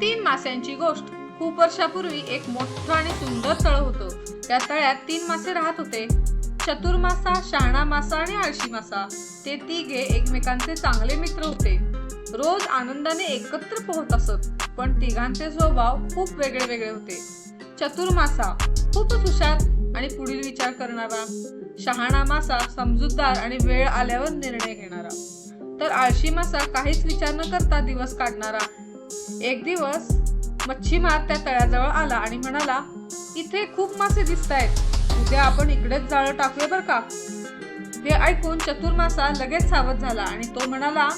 तीन मास्यांची गोष्ट. खूप वर्षापूर्वी एक मोठं आणि सुंदर तळ होतं. त्या तळ्यात तीन मासे राहत होते. चतुर मासा शहाणा मासा आणि आळशी मासा ते तिघे एकमेकांचे चांगले मित्र होते. रोज आनंदाने एकत्र पोहत असत पण तिघांचे स्वभाव खूप वेगळे वेगळे होते. चतुर मासा खूपच हुशार आणि पुढील विचार करणारा. शहाणा मासा समजूतदार आणि वेळ आल्यावर निर्णय घेणारा. तर आळशी मासा काहीच विचार न करता दिवस काढणारा. एक दिवस मच्छीमार त्या तळ्याजवळ आला आणि म्हणाला इथे खूप मासे दिसत आहेत उद्या आपण इकडेच जाळं टाकूया बर का? हे ऐकून चतुर मासा लगेच सावध झाला आणि तो म्हणाला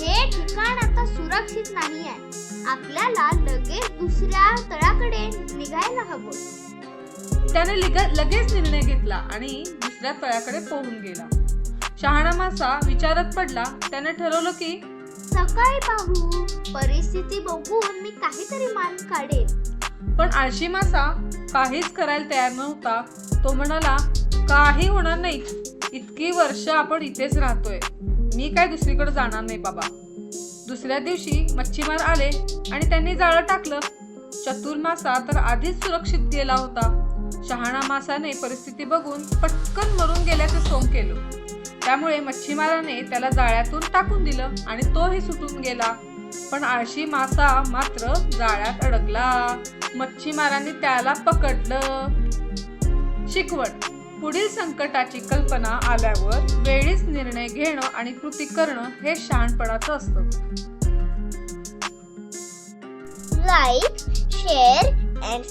हे ठिकाण आता सुरक्षित नाही आहे आपल्याला लगेच दुसऱ्या तळाकडे निघायला हवं. त्याने लिग- लगेच निर्णय घेतला आणि दुसऱ्या तळ्याकडे पोहून गेला. शहाणा मासा विचारत पडला त्याने ठरवलं की सकाळी पाहू परिस्थिती बघून मी काहीतरी मार्ग काढेल पण आळशी मासा काहीच करायला तयार नव्हता. तो म्हणाला काही होणार नाही. इतकी वर्ष आपण इथेच राहतोय. मी काय दुसरीकडे जाणार नाही बाबा. दुसऱ्या दिवशी मच्छीमार आले आणि त्यांनी जाळं टाकलं. चतुर मासा तर आधीच सुरक्षित गेला होता. शहाणा मासाने परिस्थिती बघून पटकन मरून गेल्याचे सोंग केलं. त्यामुळे मच्छीमाराने त्याला जाळ्यातून टाकून दिलं आणि तोही सुटून गेला. पण आळशी मासा मात्र जाळ्यात अडकला. मच्छीमारांनी त्याला पकडलं. शिकवण. पुढील संकटाची कल्पना आल्यावर वेळीच निर्णय घेणं आणि कृती करणं हे शहाणपणाचं असतं. Like share and